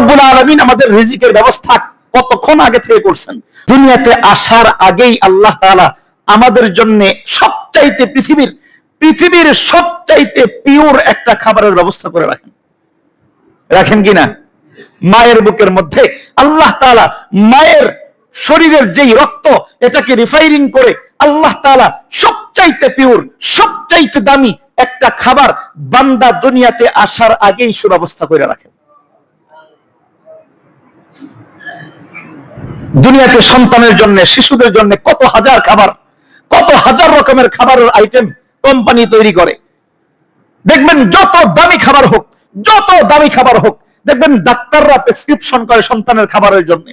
রব্বুল আলমিন আমাদের রিজিকের ব্যবস্থা কতক্ষণ আগে থেকে করছেন? দুনিয়াতে আসার আগেই আল্লাহ তাআলা আমাদের জন্য সবচাইতে পৃথিবীর পৃথিবীর সবচাইতে পিওর একটা খাবারের ব্যবস্থা করে রাখেন। রাখেন কিনা মায়ের বুকের মধ্যে আল্লাহ তাআলা মায়ের শরীরের যেই রক্ত, এটাকে রিফাইনিং করে আল্লাহ তাআলা সবচাইতে পিওর সবচাইতে দামি একটা খাবার বান্দা দুনিয়াতে আসার আগেই সুব্যবস্থা করে রাখেন। দুনিয়াতে সন্তানের জন্য, শিশুদের জন্য কত হাজার খাবার, কত হাজার রকমের খাবারের আইটেম কোম্পানি তৈরি করে। দেখবেন যত দামি খাবার হোক, যত দামি খাবার হোক, দেখবেন ডাক্তাররা প্রেসক্রিপশন করে সন্তানের খাবারের জন্য।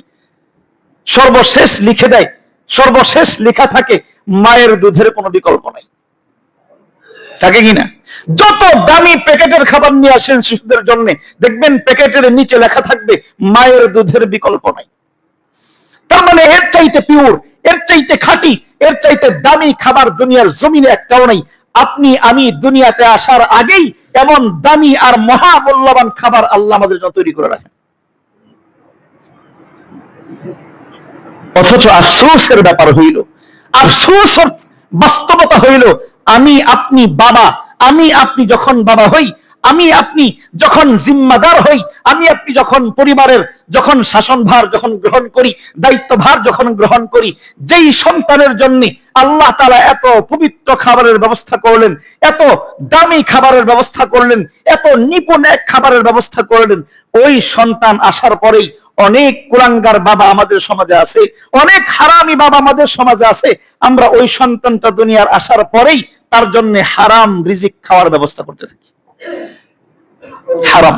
সর্বশেষ লিখে দেয়, সর্বশেষ লেখা থাকে, মায়ের দুধের কোনো বিকল্প নাই। থাকে কিনা যত দামি প্যাকেটের খাবার নিয়ে আসেন শিশুদের জন্য, দেখবেন প্যাকেটের নিচে লেখা থাকবে, মায়ের দুধের বিকল্প নাই। তার মানে এর চাইতে পিওর এর চাইতে খাঁটি, এর চাইতে দামি খাবার দুনিয়ার জমিনে একটাও নাই আপনি, আমি দুনিয়াতে আসার আগেই এমন দামি আর মহা মূল্যবান খাবার আল্লাহ আমাদের জন্য তৈরি করে রাখেন। অথচ আফসোসের ব্যাপার হইল আফসোস বাস্তবতা হইল, আমি আপনি বাবা, আমি আপনি যখন বাবা হই আমি আপনি যখন জিম্মাদার হই, আমি আপনি যখন পরিবারের যখন শাসনভার যখন গ্রহণ করি, দায়িত্বভার যখন গ্রহণ করি, যেই সন্তানের জন্য আল্লাহ তালা এত পবিত্র খাবারের ব্যবস্থা করলেন, এত দামি খাবারের ব্যবস্থা করলেন, এত নিপুণ এক খাবারের ব্যবস্থা করলেন, ওই সন্তান আসার পরেই অনেক কুলাঙ্গার বাবা আমাদের সমাজে আছে, অনেক হারামি বাবা আমাদের সমাজে আছে, আমরা ওই সন্তানটা দুনিয়ার আসার পরেই তার জন্য হারাম রিজিক খাওয়ার ব্যবস্থা করতে থাকি। হারাম